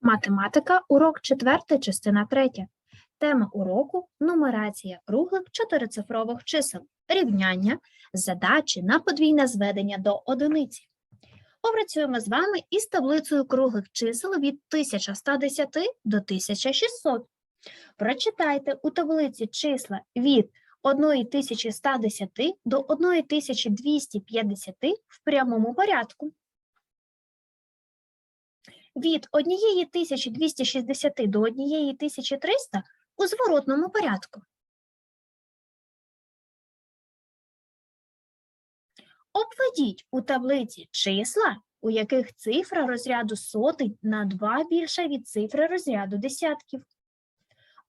Математика, урок 4, частина 3. Тема уроку нумерація круглих чотирицифрових чисел, рівняння, задачі на подвійне зведення до одиниці. Попрацюємо з вами із таблицею круглих чисел від 1110 до 1600. Прочитайте у таблиці числа від 1110 до 1250 в прямому порядку від 1260 до 1300 у зворотному порядку. Обведіть у таблиці числа, у яких цифра розряду сотень на 2 більша від цифри розряду десятків.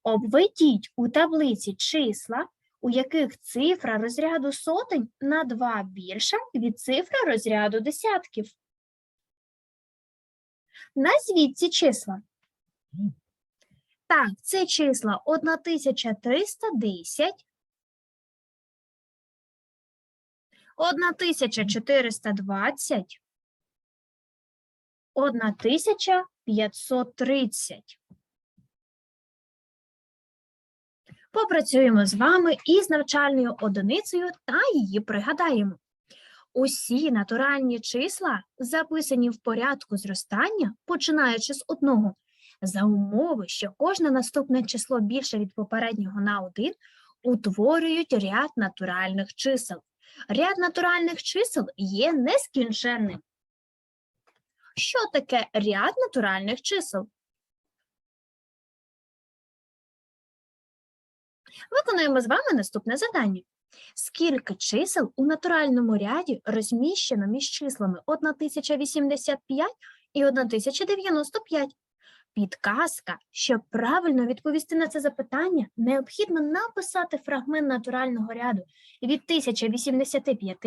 Обведіть у таблиці числа, у яких цифра розряду сотень на 2 більша від цифри розряду десятків. Назвіть ці числа. Так, це числа 1310, 1420, 1530. Попрацюємо з вами із навчальною одиницею та її пригадаємо. Усі натуральні числа, записані в порядку зростання, починаючи з одного, за умови, що кожне наступне число більше від попереднього на один, утворюють ряд натуральних чисел. Ряд натуральних чисел є нескінченним. Що таке ряд натуральних чисел? Виконуємо з вами наступне завдання. Скільки чисел у натуральному ряді розміщено між числами 1085 і 1095? Підказка, щоб правильно відповісти на це запитання, необхідно написати фрагмент натурального ряду від 1085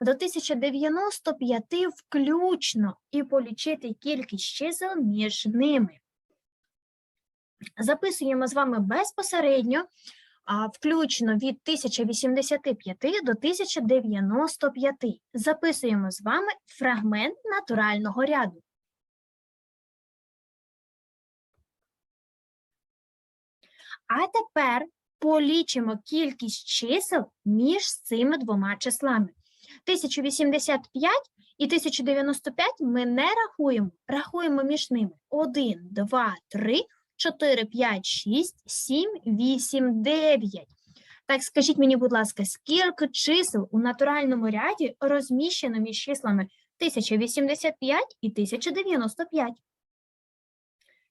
до 1095 включно і полічити кількість чисел між ними. Записуємо з вами безпосередньо включно від 1085 до 1095. Записуємо з вами фрагмент натурального ряду. А тепер полічимо кількість чисел між цими двома числами. 1085 і 1095 ми не рахуємо, рахуємо між ними 1, 2, 3, 4, 5, 6, 7, 8, 9. Так, скажіть мені, будь ласка, скільки чисел у натуральному ряді розміщено між числами 1085 і 1095?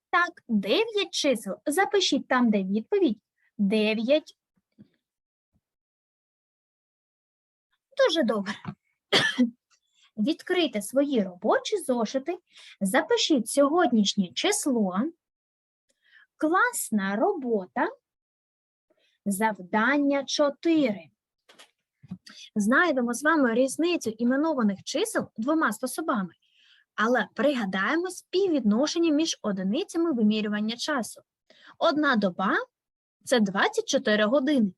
Так, 9 чисел. Запишіть там, де відповідь. 9. Дуже добре. Відкрийте свої робочі зошити, запишіть сьогоднішнє число. Класна робота. Завдання 4. Знайдемо з вами різницю іменованих чисел двома способами, але пригадаємо співвідношення між одиницями вимірювання часу. Одна доба це 24 години.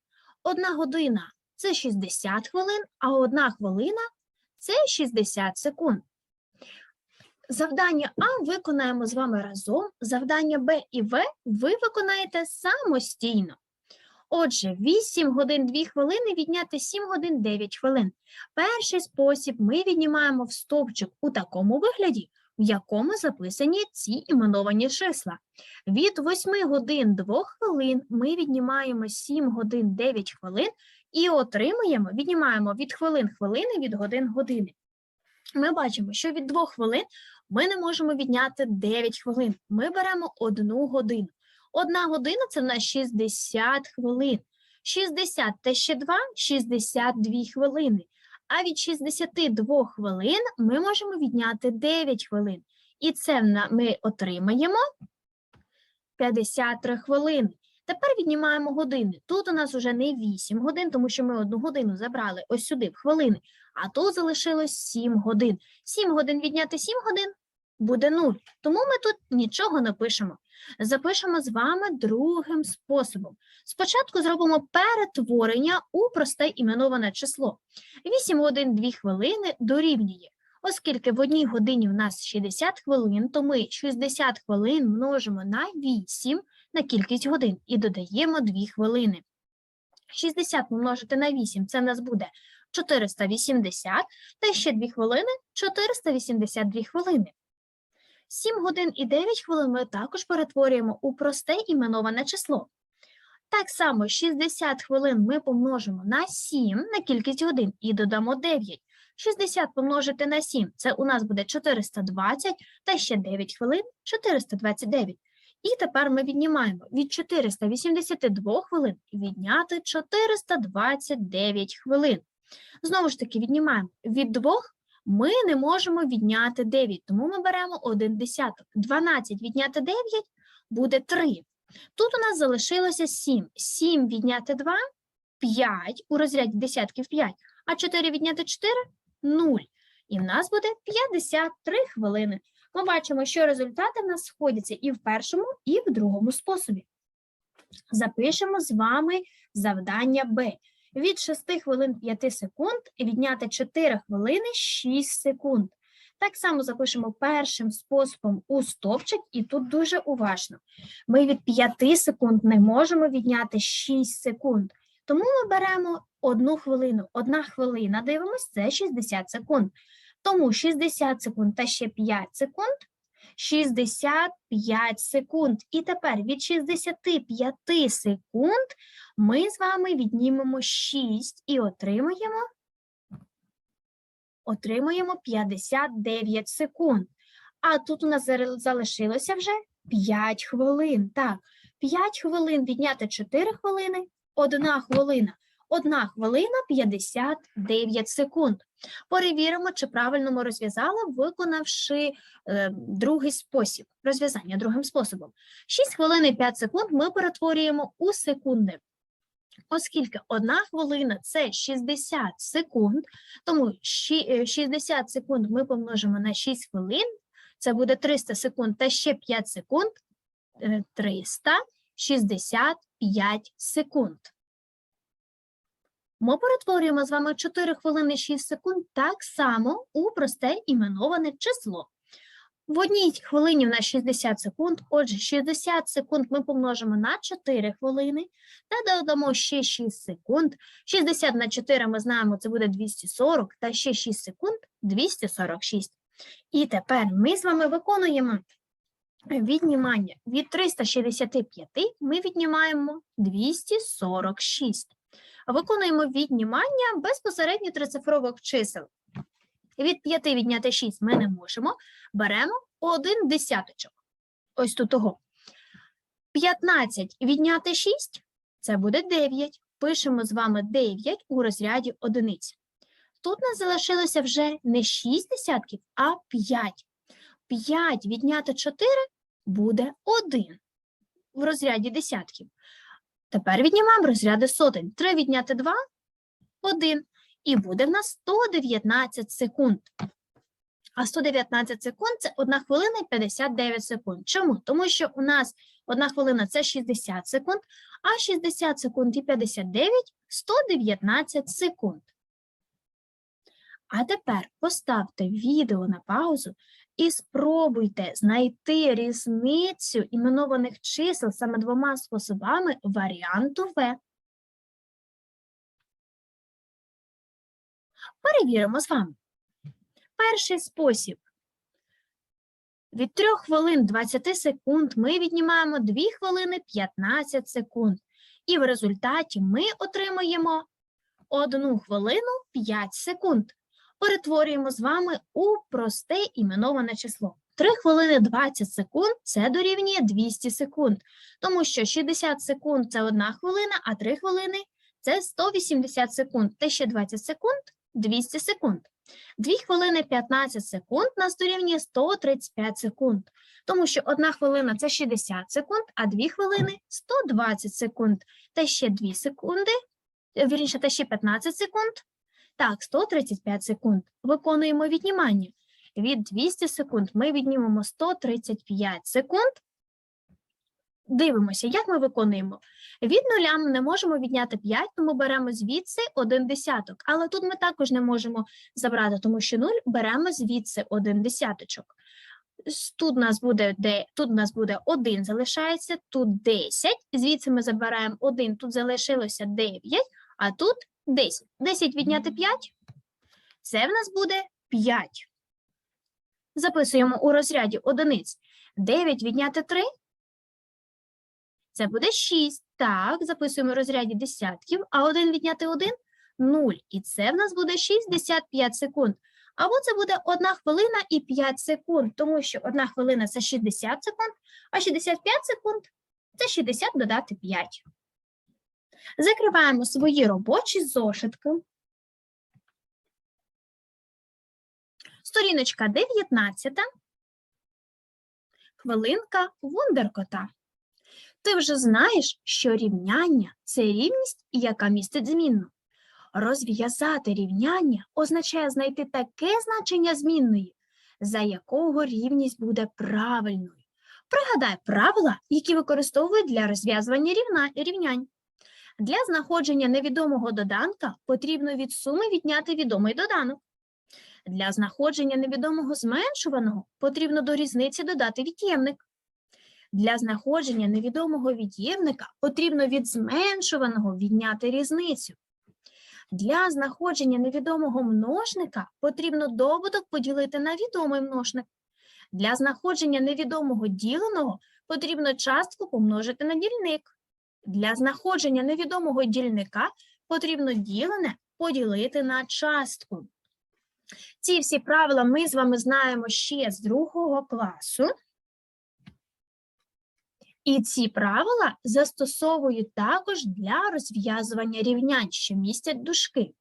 Одна година це 60 хвилин, а одна хвилина це 60 секунд. Завдання А виконаємо з вами разом, завдання Б і В ви виконаєте самостійно. Отже, 8 годин 2 хвилини відняти 7 годин 9 хвилин. Перший спосіб ми віднімаємо в стовпчик у такому вигляді, в якому записані ці іменовані числа. Від 8 годин 2 хвилин ми віднімаємо 7 годин 9 хвилин і отримуємо, віднімаємо від хвилин хвилини від годин години. Ми бачимо, що від 2 хвилин ми не можемо відняти 9 хвилин. Ми беремо 1 годину. Одна година це в нас 60 хвилин. 60 та ще 2 – 62 хвилини. А від 62 хвилин ми можемо відняти 9 хвилин. І це ми отримаємо 53 хвилини. Тепер віднімаємо години. Тут у нас вже не 8 годин, тому що ми одну годину забрали ось сюди, в хвилини, а тут залишилось 7 годин. 7 годин відняти 7 годин буде 0. Тому ми тут нічого не пишемо. Запишемо з вами другим способом. Спочатку зробимо перетворення у просте іменоване число. 8 годин 2 хвилини дорівнює Оскільки в одній годині у нас 60 хвилин, то ми 60 хвилин множимо на 8 на кількість годин і додаємо 2 хвилини. 60 помножити на 8 це в нас буде 480, та ще 2 хвилини 482 хвилини. 7 годин і 9 хвилин ми також перетворюємо у просте іменоване число. Так само 60 хвилин ми помножимо на 7 на кількість годин і додамо 9. 60 помножити на 7 це у нас буде 420, та ще 9 хвилин 429. І тепер ми віднімаємо від 482 хвилин відняти 429 хвилин. Знову ж таки, віднімаємо від 2 ми не можемо відняти 9, тому ми беремо 1 десяток. 12 відняти 9 буде 3. Тут у нас залишилося 7. 7 відняти 2 – 5, у розряді десятків 5, а 4 відняти 4 – 0. І в нас буде 53 хвилини. Ми бачимо, що результати в нас сходяться і в першому, і в другому способі. Запишемо з вами завдання Б. Від 6 хвилин 5 секунд відняти 4 хвилини 6 секунд. Так само запишемо першим способом у стовпчик, і тут дуже уважно. Ми від 5 секунд не можемо відняти 6 секунд. Тому ми беремо одну хвилину. Одна хвилина, дивимось, це 60 секунд. Тому 60 секунд та ще 5 секунд 65 секунд. І тепер від 65 секунд ми з вами віднімемо 6 і отримаємо, отримаємо 59 секунд. А тут у нас залишилося вже 5 хвилин. Так, 5 хвилин відняти 4 хвилини, 1 хвилина. 1 хвилина 59 секунд. Перевіримо, чи правильно ми розв'язали, виконавши е, другий спосіб розв'язання другим способом. 6 хвилин і 5 секунд ми перетворюємо у секунди. Оскільки 1 хвилина це 60 секунд, тому щі- е, 60 секунд ми помножимо на 6 хвилин, це буде 300 секунд та ще 5 секунд, е, 365 секунд. Ми перетворюємо з вами 4 хвилини 6 секунд так само у просте іменоване число. В одній хвилині в нас 60 секунд, отже, 60 секунд ми помножимо на 4 хвилини та додамо ще 6 секунд. 60 на 4 ми знаємо, це буде 240, та ще 6 секунд 246. І тепер ми з вами виконуємо віднімання. Від 365 ми віднімаємо 246 виконуємо віднімання безпосередньо трицифрових чисел. Від 5 відняти 6 ми не можемо. Беремо один десяточок. Ось тут того. 15 відняти 6 це буде 9. Пишемо з вами 9 у розряді одиниць. Тут нас залишилося вже не 6 десятків, а 5. 5 відняти 4 буде 1 в розряді десятків. Тепер віднімаємо розряди сотень. 3 відняти 2 – 1. І буде в нас 119 секунд. А 119 секунд – це 1 хвилина і 59 секунд. Чому? Тому що у нас 1 хвилина – це 60 секунд, а 60 секунд і 59 – 119 секунд. А тепер поставте відео на паузу і спробуйте знайти різницю іменованих чисел саме двома способами варіанту В. Перевіримо з вами. Перший спосіб. Від 3 хвилин 20 секунд ми віднімаємо 2 хвилини 15 секунд. І в результаті ми отримаємо 1 хвилину 5 секунд перетворюємо з вами у просте іменоване число. 3 хвилини 20 секунд це дорівнює 200 секунд, тому що 60 секунд це 1 хвилина, а 3 хвилини це 180 секунд, та ще 20 секунд 200 секунд. 2 хвилини 15 секунд нас дорівнює 135 секунд, тому що 1 хвилина це 60 секунд, а 2 хвилини 120 секунд, та ще 2 секунди, вірніше, та ще 15 секунд так, 135 секунд. Виконуємо віднімання. Від 200 секунд ми віднімемо 135 секунд. дивимося, як ми виконуємо. Від нуля ми не можемо відняти 5, тому беремо звідси один десяток. Але тут ми також не можемо забрати, тому що 0 беремо звідси один десяточок. Тут у нас буде де, тут у нас буде 1 залишається, тут 10. Звідси ми забираємо 1, тут залишилося 9, а тут 10. 10 відняти 5 це в нас буде 5. Записуємо у розряді одиниць. 9 відняти 3 це буде 6. Так, записуємо у розряді десятків, а 1 відняти 1 – 0. І це в нас буде 65 секунд. Або це буде 1 хвилина і 5 секунд, тому що 1 хвилина – це 60 секунд, а 65 секунд – це 60 додати 5. Закриваємо свої робочі зошитки. Сторіночка 19. Хвилинка вундеркота. Ти вже знаєш, що рівняння це рівність, яка містить змінну. Розв'язати рівняння означає знайти таке значення змінної, за якого рівність буде правильною. Пригадай правила, які використовують для розв'язування рівнянь. Для знаходження невідомого доданка потрібно від суми відняти відомий доданок. Для знаходження невідомого зменшуваного потрібно до різниці додати від'ємник. Для знаходження невідомого від'ємника потрібно від зменшуваного відняти різницю. Для знаходження невідомого множника потрібно добуток поділити на відомий множник. Для знаходження невідомого діленого потрібно частку помножити на дільник. Для знаходження невідомого дільника потрібно ділене поділити на частку. Ці всі правила ми з вами знаємо ще з другого класу. І ці правила застосовують також для розв'язування рівнянь, що містять дужки.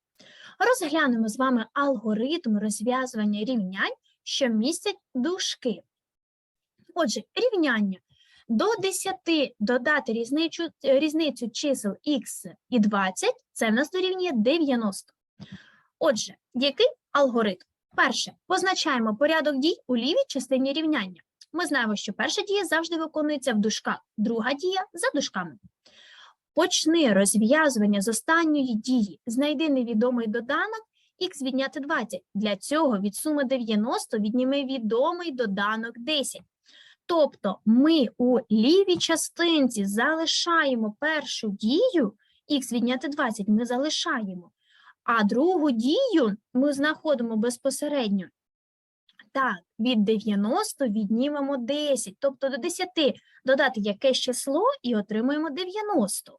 Розглянемо з вами алгоритм розв'язування рівнянь, що містять дужки. Отже, рівняння. До 10 додати різницю, різницю чисел х і 20, це в нас дорівнює 90. Отже, який алгоритм? Перше, позначаємо порядок дій у лівій частині рівняння. Ми знаємо, що перша дія завжди виконується в дужках, друга дія за дужками. Почни розв'язування з останньої дії. Знайди невідомий доданок х відняти 20. Для цього від суми 90 відніми відомий доданок 10. Тобто ми у лівій частинці залишаємо першу дію х відняти 20, ми залишаємо. А другу дію ми знаходимо безпосередньо. Так, від 90 віднімемо 10, тобто до 10 додати якесь число і отримуємо 90.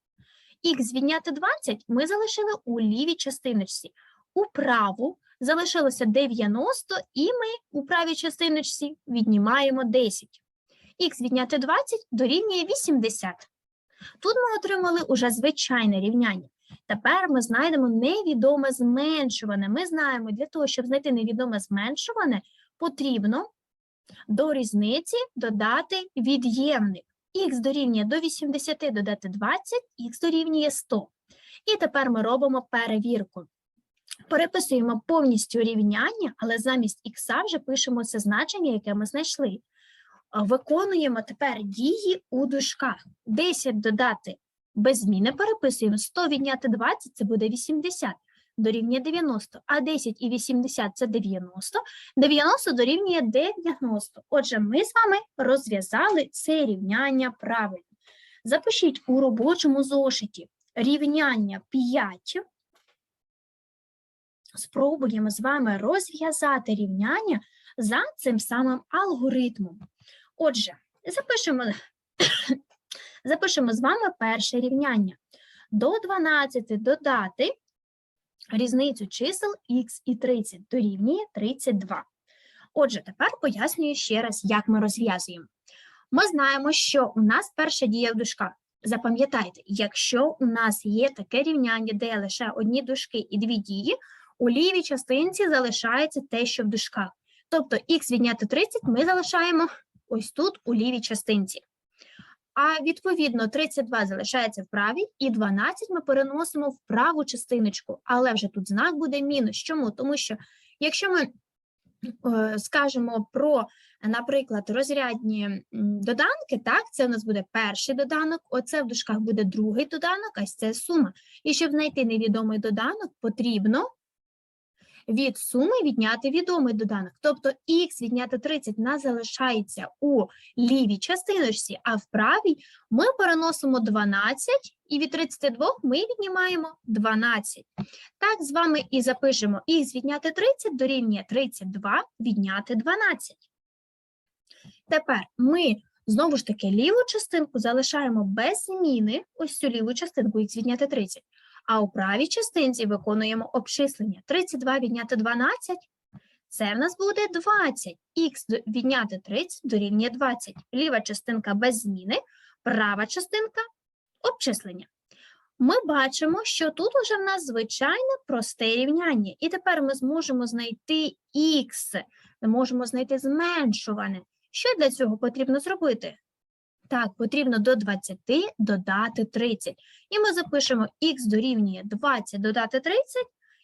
Х відняти 20 ми залишили у лівій частиночці. У праву залишилося 90, і ми у правій частиночці віднімаємо 10. Х відняти 20 дорівнює 80. Тут ми отримали уже звичайне рівняння. Тепер ми знайдемо невідоме зменшуване. Ми знаємо, для того, щоб знайти невідоме зменшуване, потрібно до різниці додати від'ємник. Х дорівнює до 80 додати 20, х дорівнює 100. І тепер ми робимо перевірку. Переписуємо повністю рівняння, але замість х вже пишемо це значення, яке ми знайшли. Виконуємо тепер дії у дужках. 10 додати без зміни переписуємо. 100 відняти 20 – це буде 80 дорівнює 90, а 10 і 80 – це 90, 90 дорівнює 90. Отже, ми з вами розв'язали це рівняння правильно. Запишіть у робочому зошиті рівняння 5. Спробуємо з вами розв'язати рівняння за цим самим алгоритмом. Отже, запишемо, запишемо з вами перше рівняння. До 12 додати різницю чисел х і 30 дорівнює 32. Отже, тепер пояснюю ще раз, як ми розв'язуємо. Ми знаємо, що у нас перша дія в дужках. Запам'ятайте, якщо у нас є таке рівняння, де лише одні дужки і дві дії, у лівій частинці залишається те, що в дужках. Тобто х відняти 30 ми залишаємо ось тут, у лівій частинці. А відповідно 32 залишається в правій, і 12 ми переносимо в праву частиночку. Але вже тут знак буде мінус. Чому? Тому що якщо ми е, скажемо про, наприклад, розрядні доданки, так, це у нас буде перший доданок, оце в дужках буде другий доданок, а це сума. І щоб знайти невідомий доданок, потрібно від суми відняти відомий доданок. Тобто х відняти 30 у нас залишається у лівій частиночці, а в правій ми переносимо 12, і від 32 ми віднімаємо 12. Так, з вами і запишемо х відняти 30 дорівнює 32 відняти 12. Тепер ми знову ж таки ліву частинку залишаємо без зміни, ось цю ліву частинку х відняти 30, а у правій частинці виконуємо обчислення. 32 відняти 12 – це в нас буде 20. Х відняти 30 дорівнює 20. Ліва частинка без зміни, права частинка – обчислення. Ми бачимо, що тут уже в нас звичайне просте рівняння. І тепер ми зможемо знайти х, ми можемо знайти зменшуване. Що для цього потрібно зробити? Так, потрібно до 20 додати 30. І ми запишемо х дорівнює 20 додати 30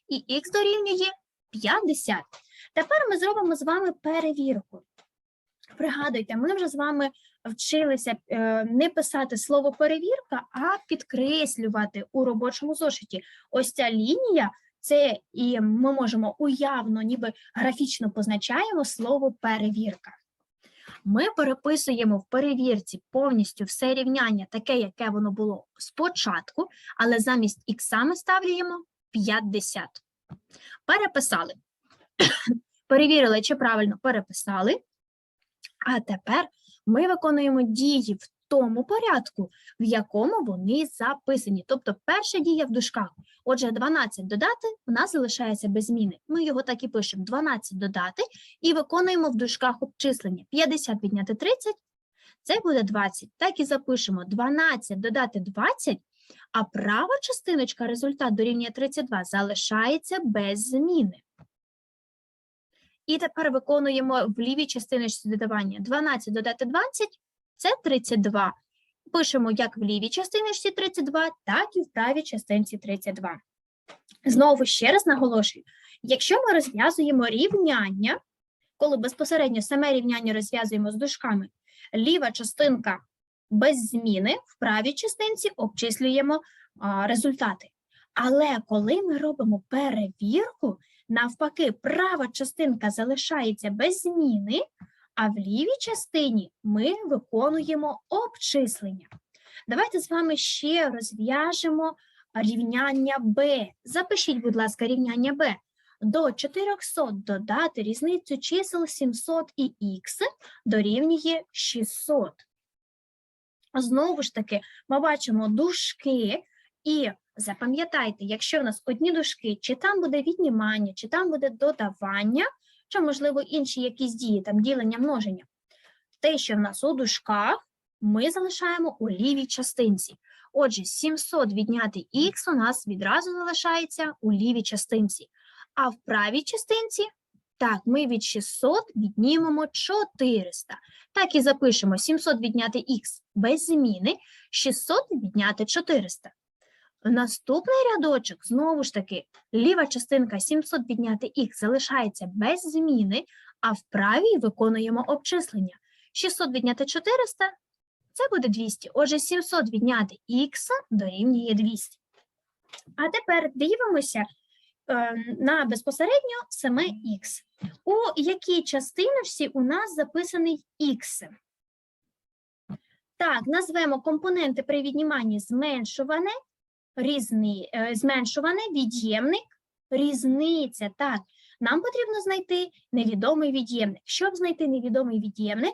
і х дорівнює 50. Тепер ми зробимо з вами перевірку. Пригадуйте, ми вже з вами вчилися е, не писати слово перевірка, а підкреслювати у робочому зошиті. Ось ця лінія це і ми можемо уявно, ніби графічно позначаємо слово перевірка. Ми переписуємо в перевірці повністю все рівняння, таке, яке воно було спочатку, але замість х ми ставлюємо 50. Переписали. Перевірили, чи правильно переписали. А тепер ми виконуємо дії в тому порядку, в якому вони записані. Тобто перша дія в дужках. Отже, 12 додати у нас залишається без зміни. Ми його так і пишемо: 12 додати і виконуємо в дужках обчислення. 50 відняти 30 це буде 20. Так і запишемо 12 додати 20, а права частиночка результат дорівнює 32 залишається без зміни. І тепер виконуємо в лівій частиночці додавання 12 додати 20 це 32. Пишемо як в лівій частиночці 32, так і в правій частинці 32. Знову ще раз наголошую: якщо ми розв'язуємо рівняння, коли безпосередньо саме рівняння розв'язуємо з дужками, ліва частинка без зміни, в правій частинці обчислюємо а, результати. Але коли ми робимо перевірку, навпаки, права частинка залишається без зміни, а в лівій частині ми виконуємо обчислення. Давайте з вами ще розв'яжемо рівняння b. Запишіть, будь ласка, рівняння b. До 400 додати різницю чисел 700 і х дорівнює 600. Знову ж таки, ми бачимо дужки, і запам'ятайте, якщо в нас одні дужки, чи там буде віднімання, чи там буде додавання, чи, можливо, інші якісь дії, там ділення, множення. Те, що в нас у дужках, ми залишаємо у лівій частинці. Отже, 700 відняти х у нас відразу залишається у лівій частинці. А в правій частинці, так, ми від 600 віднімемо 400. Так і запишемо 700 відняти х без зміни, 600 відняти 400. Наступний рядочок, знову ж таки, ліва частинка 700 відняти х залишається без зміни, а в правій виконуємо обчислення. 600 відняти 400 – це буде 200. Отже, 700 відняти х дорівнює 200. А тепер дивимося е, на безпосередньо саме х. У якій частиночці у нас записаний х? Так, назвемо компоненти при відніманні зменшуване, різни, е, зменшуване, від'ємник, різниця. Так, нам потрібно знайти невідомий від'ємник. Щоб знайти невідомий від'ємник,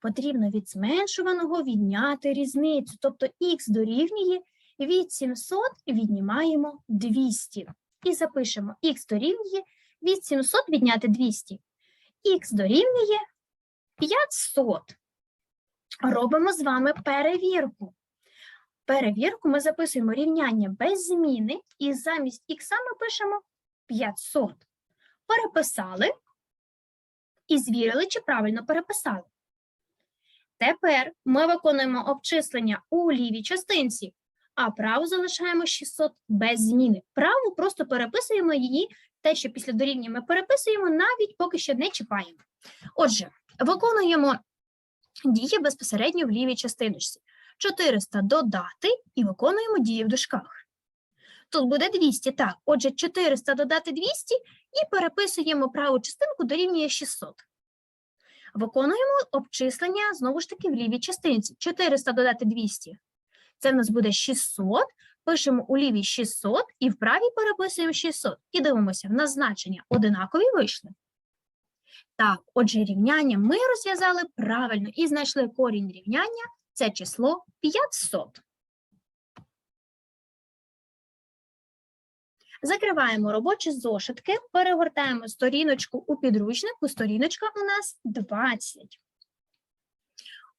потрібно від зменшуваного відняти різницю. Тобто х дорівнює від 700 віднімаємо 200. І запишемо х дорівнює від 700 відняти 200. Х дорівнює 500. Робимо з вами перевірку. Перевірку ми записуємо рівняння без зміни і замість х ми пишемо 500. Переписали і звірили, чи правильно переписали. Тепер ми виконуємо обчислення у лівій частинці, а праву залишаємо 600 без зміни. Праву просто переписуємо її Те, що після дорівнює, ми переписуємо, навіть поки що не чіпаємо. Отже, виконуємо дії безпосередньо в лівій частиночці. 400 додати і виконуємо дії в дужках. Тут буде 200, так. Отже, 400 додати 200 і переписуємо праву частинку дорівнює 600. Виконуємо обчислення знову ж таки в лівій частинці. 400 додати 200. Це в нас буде 600. Пишемо у лівій 600 і в правій переписуємо 600. І дивимося, в нас значення одинакові вийшли. Так, отже, рівняння ми розв'язали правильно і знайшли корінь рівняння. Це число 500. Закриваємо робочі зошитки, перегортаємо сторіночку у підручнику. Сторіночка у нас 20.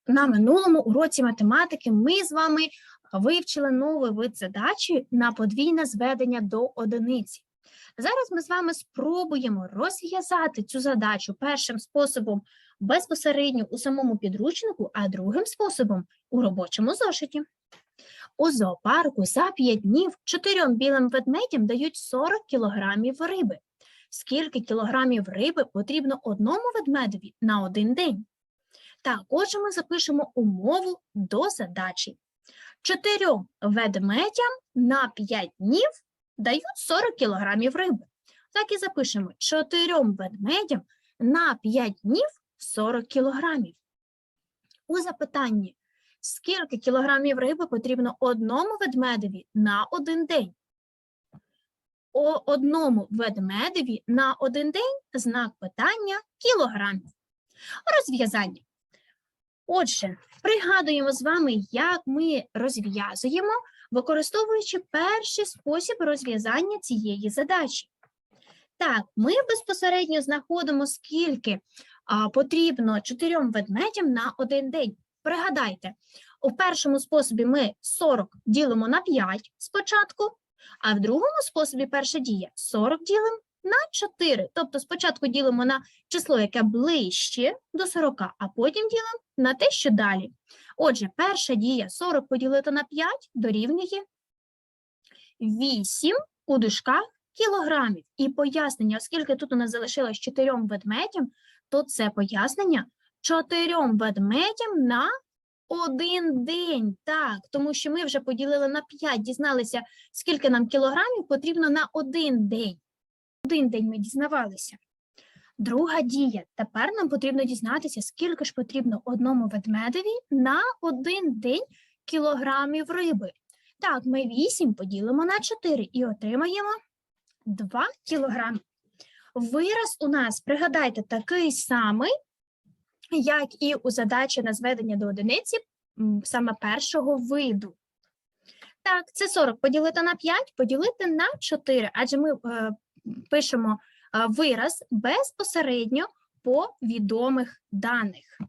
На минулому уроці математики ми з вами вивчили новий вид задачі на подвійне зведення до одиниці. Зараз ми з вами спробуємо розв'язати цю задачу першим способом безпосередньо у самому підручнику, а другим способом у робочому зошиті. У зоопарку за 5 днів чотирьом білим ведмедям дають 40 кілограмів риби. Скільки кілограмів риби потрібно одному ведмедові на один день? Так, отже, ми запишемо умову до задачі. Чотирьом ведмедям на 5 днів дають 40 кілограмів риби. Так і запишемо чотирьом ведмедям на 5 днів 40 кілограмів. У запитанні, скільки кілограмів риби потрібно одному ведмедеві на один день? О одному ведмедеві на один день знак питання кілограмів. Розв'язання. Отже, пригадуємо з вами, як ми розв'язуємо, використовуючи перший спосіб розв'язання цієї задачі. Так, ми безпосередньо знаходимо, скільки потрібно чотирьом ведмедям на один день. Пригадайте, у першому способі ми 40 ділимо на 5 спочатку, а в другому способі перша дія 40 ділимо на 4. Тобто спочатку ділимо на число, яке ближче до 40, а потім ділимо на те, що далі. Отже, перша дія 40 поділити на 5 дорівнює 8 у дужках кілограмів. І пояснення, оскільки тут у нас залишилось 4 ведмедям, то це пояснення 4 ведмедям на один день. Так, тому що ми вже поділили на 5, дізналися, скільки нам кілограмів потрібно на один день. Один день ми дізнавалися. Друга дія. Тепер нам потрібно дізнатися, скільки ж потрібно одному ведмедеві на один день кілограмів риби. Так, ми 8 поділимо на 4 і отримаємо 2 кілограми. Вираз у нас, пригадайте, такий самий, як і у задачі на зведення до одиниці саме першого виду. Так, це 40 поділити на 5, поділити на 4, адже ми е, пишемо е, вираз безпосередньо по відомих даних.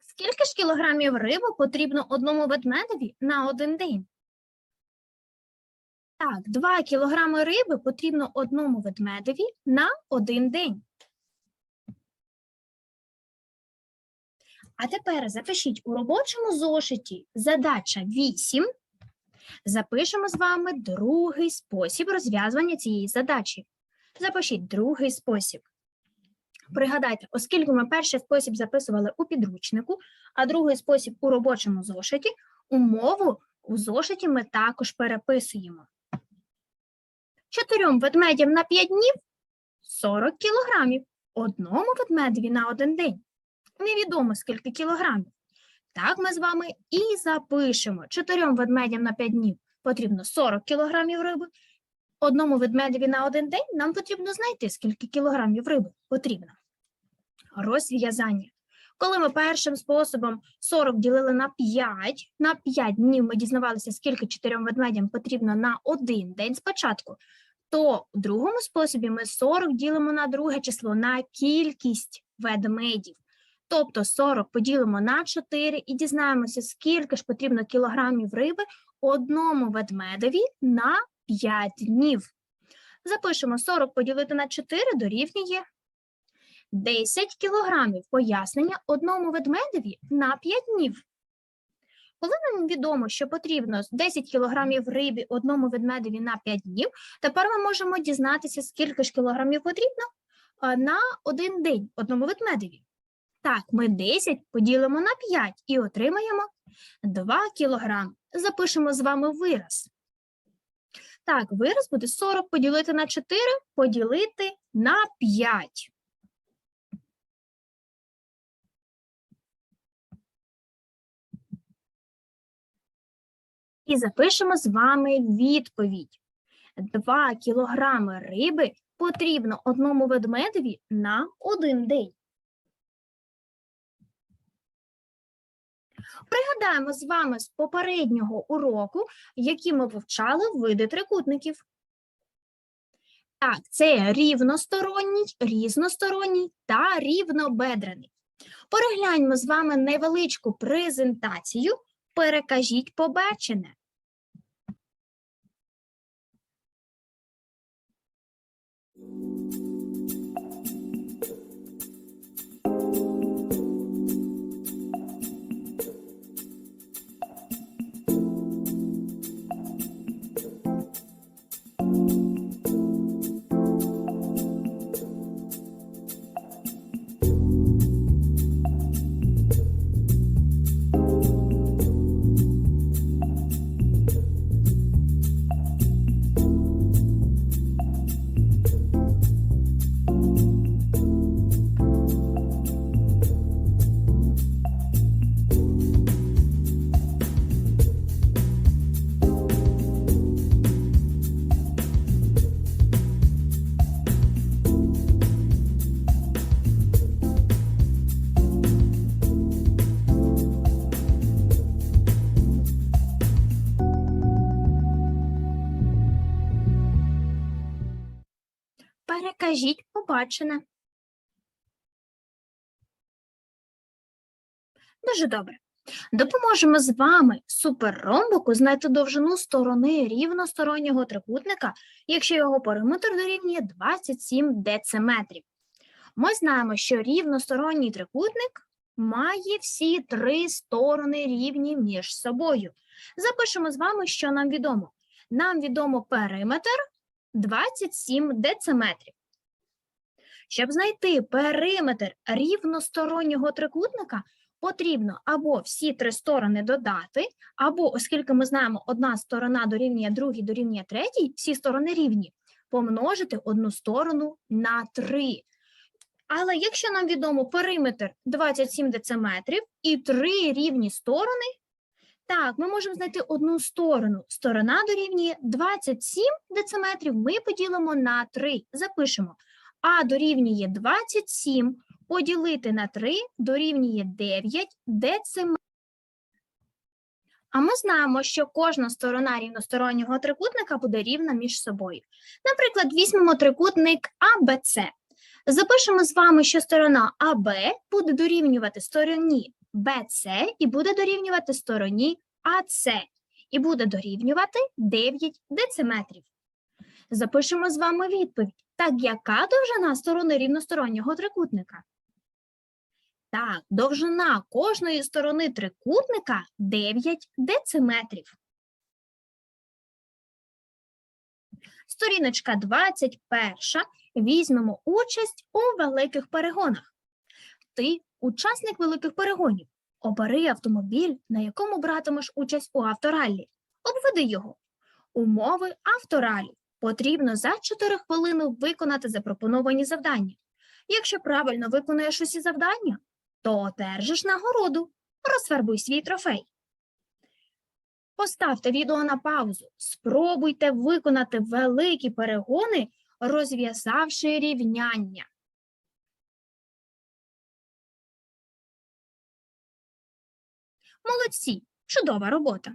Скільки ж кілограмів риби потрібно одному ведмедеві на один день? Так, 2 кілограми риби потрібно одному ведмедеві на один день. А тепер запишіть у робочому зошиті задача 8. Запишемо з вами другий спосіб розв'язування цієї задачі. Запишіть другий спосіб. Пригадайте, оскільки ми перший спосіб записували у підручнику, а другий спосіб у робочому зошиті, умову у зошиті ми також переписуємо. Чотирьом ведмедям на 5 днів 40 кілограмів. Одному ведмедеві на один день. Невідомо скільки кілограмів. Так ми з вами і запишемо. Чотирьом ведмедям на 5 днів потрібно 40 кілограмів риби. Одному ведмедеві на один день нам потрібно знайти, скільки кілограмів риби потрібно. Розв'язання. Коли ми першим способом 40 ділили на 5, на 5 днів ми дізнавалися, скільки чотирьом ведмедям потрібно на один день спочатку, то у другому способі ми 40 ділимо на друге число на кількість ведмедів. Тобто 40 поділимо на 4 і дізнаємося, скільки ж потрібно кілограмів риби одному ведмедеві на 5 днів. Запишемо 40 поділити на 4 дорівнює 10 кілограмів. Пояснення одному ведмедеві на 5 днів. Коли нам відомо, що потрібно 10 кілограмів риби одному ведмедеві на 5 днів, тепер ми можемо дізнатися, скільки ж кілограмів потрібно на один день одному ведмедеві. Так, ми 10 поділимо на 5 і отримаємо 2 кілограми. Запишемо з вами вираз. Так, вираз буде 40 поділити на 4, поділити на 5. І запишемо з вами відповідь. 2 кілограми риби потрібно одному ведмедеві на один день. Пригадаємо з вами з попереднього уроку, які ми вивчали види трикутників. Так, це рівносторонній, різносторонній та рівнобедрений. Перегляньмо з вами невеличку презентацію. Перекажіть побачене. Перекажіть побачене. Дуже добре. Допоможемо з вами суперромбику знайти довжину сторони рівностороннього трикутника, якщо його периметр дорівнює 27 дециметрів. Ми знаємо, що рівносторонній трикутник має всі три сторони рівні між собою. Запишемо з вами, що нам відомо. Нам відомо периметр 27 дециметрів. Щоб знайти периметр рівностороннього трикутника, потрібно або всі три сторони додати, або, оскільки ми знаємо, одна сторона дорівнює другій, дорівнює третій, всі сторони рівні, помножити одну сторону на 3. Але якщо нам відомо периметр 27 дециметрів і три рівні сторони, так, ми можемо знайти одну сторону. Сторона дорівнює 27 дециметрів, ми поділимо на 3. Запишемо. А дорівнює 27 поділити на 3 дорівнює 9 дециметрів. А ми знаємо, що кожна сторона рівностороннього трикутника буде рівна між собою. Наприклад, візьмемо трикутник АБЦ. Запишемо з вами, що сторона АБ буде дорівнювати стороні БЦ і буде дорівнювати стороні АЦ і буде дорівнювати 9 дециметрів. Запишемо з вами відповідь. Так, яка довжина сторони рівностороннього трикутника? Так, довжина кожної сторони трикутника 9 дециметрів. Сторіночка 21. Візьмемо участь у великих перегонах. Ти учасник великих перегонів. Обери автомобіль, на якому братимеш участь у автораллі. Обведи його. Умови авторалі. Потрібно за 4 хвилини виконати запропоновані завдання. Якщо правильно виконуєш усі завдання, то одержиш нагороду. Розфарбуй свій трофей. Поставте відео на паузу. Спробуйте виконати великі перегони, розв'язавши рівняння. Молодці! Чудова робота!